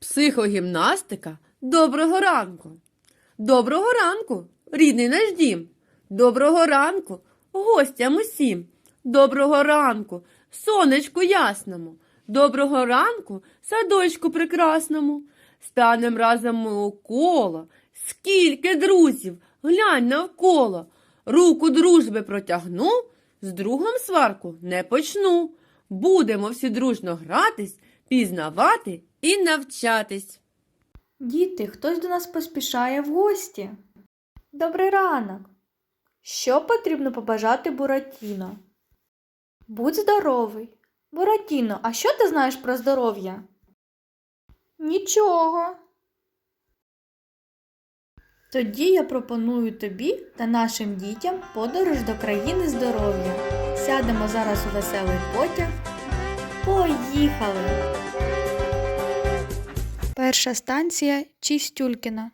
Психогімнастика доброго ранку. Доброго ранку, рідний наш дім. Доброго ранку, гостям усім. Доброго ранку, сонечку ясному. Доброго ранку, садочку прекрасному. Станем разом ми коло. Скільки друзів, глянь навколо. Руку дружби протягну, з другом сварку не почну. Будемо всі дружно гратись, пізнавати і навчатись. Діти, хтось до нас поспішає в гості. Добрий ранок. Що потрібно побажати Буратіно? Будь здоровий. Буратіно, а що ти знаєш про здоров'я? Нічого. Тоді я пропоную тобі та нашим дітям подорож до країни здоров'я. Сядемо зараз у веселий потяг. Поїхали! Перша станція Чистюлькіна.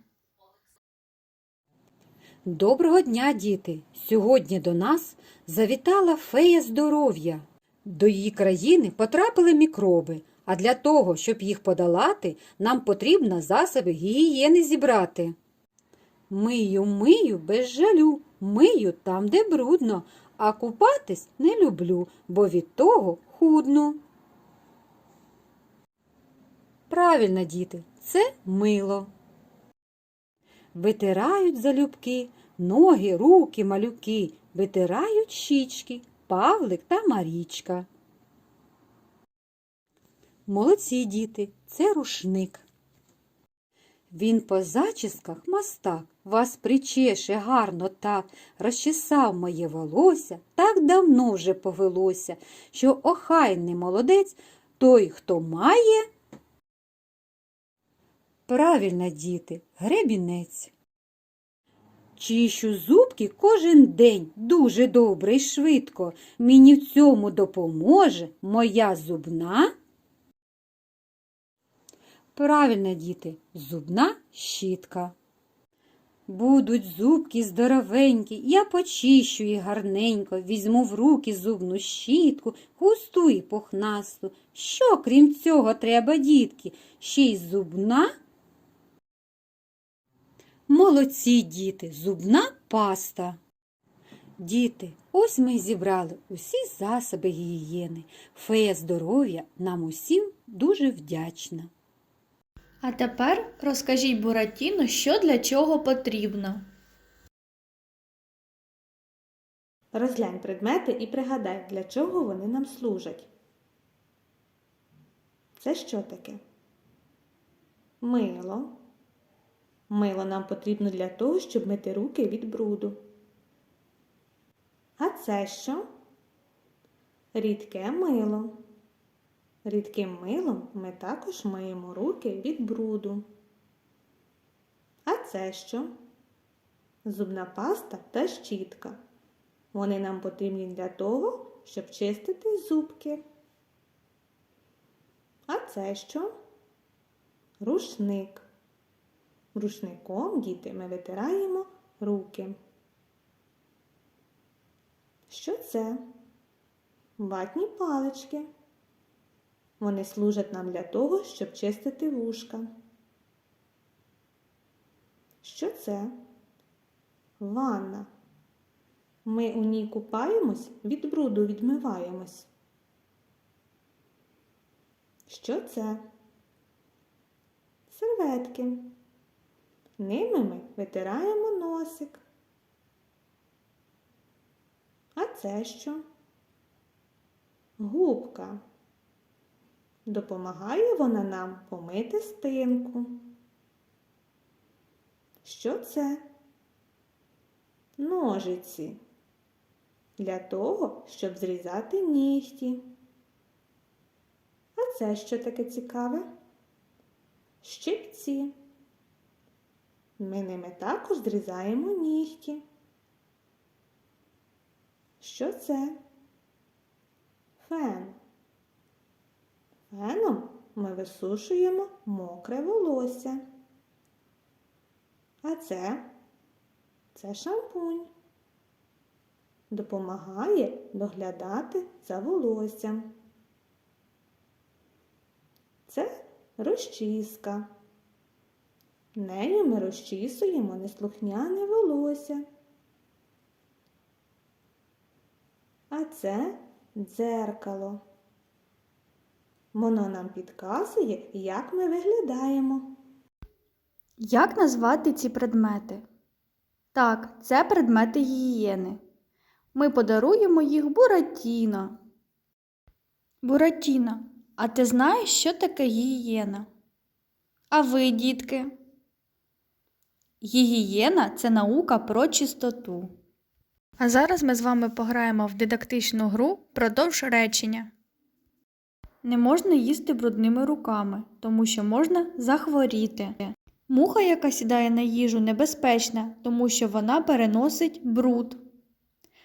Доброго дня, діти! Сьогодні до нас завітала фея здоров'я. До її країни потрапили мікроби, а для того, щоб їх подолати, нам потрібно засоби гігієни зібрати. Мию, мию без жалю, мию там, де брудно, а купатись не люблю, бо від того худну. Правильно, діти, це мило. Витирають залюбки, ноги, руки, малюки, витирають щічки, Павлик та Марічка. Молодці діти, це рушник. Він по зачісках мастак, вас причеше гарно так, розчесав моє волосся, так давно вже повелося, що охайний молодець той, хто має. Правильно, діти, гребінець. Чищу зубки кожен день дуже добре і швидко. Мені в цьому допоможе моя зубна. Правильно, діти, зубна щітка. Будуть зубки здоровенькі, я почищу їх гарненько, візьму в руки зубну щітку, густу і пухнасту. Що, крім цього, треба, дітки, ще й зубна? Молодці діти, зубна паста. Діти, ось ми зібрали усі засоби гігієни. Фея здоров'я нам усім дуже вдячна. А тепер розкажіть Буратіно, що для чого потрібно. Розглянь предмети і пригадай, для чого вони нам служать. Це що таке? Мило. Мило нам потрібно для того, щоб мити руки від бруду. А це що? Рідке мило. Рідким милом ми також миємо руки від бруду. А це що? Зубна паста та щітка. Вони нам потрібні для того, щоб чистити зубки. А це що? Рушник. Рушником, діти, ми витираємо руки. Що це? Ватні палички. Вони служать нам для того, щоб чистити вушка. Що це? Ванна. Ми у ній купаємось, від бруду відмиваємось. Що це? Серветки. Ними ми витираємо носик. А це що? Губка. Допомагає вона нам помити спинку. Що це? Ножиці. Для того, щоб зрізати нігті. А це що таке цікаве? Щипці. Ми ними також зрізаємо нігті. Що це? Фен. Феном ми висушуємо мокре волосся. А це? Це шампунь. Допомагає доглядати за волоссям. Це розчіска. Нею ми розчісуємо неслухняне волосся. А це дзеркало. Воно нам підказує, як ми виглядаємо. Як назвати ці предмети? Так, це предмети гігієни. Ми подаруємо їх Буратіно. Буратіно, а ти знаєш, що таке гігієна? А ви, дітки? Гігієна це наука про чистоту. А зараз ми з вами пограємо в дидактичну гру продовж речення. Не можна їсти брудними руками, тому що можна захворіти. Муха, яка сідає на їжу, небезпечна, тому що вона переносить бруд.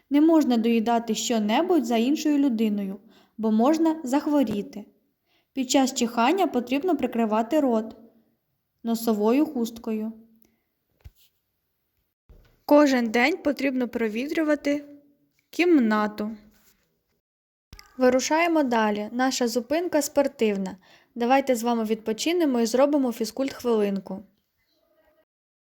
Не можна доїдати щонебудь за іншою людиною, бо можна захворіти. Під час чихання потрібно прикривати рот носовою хусткою. Кожен день потрібно провітрювати кімнату. Вирушаємо далі. Наша зупинка спортивна. Давайте з вами відпочинемо і зробимо фізкульт хвилинку.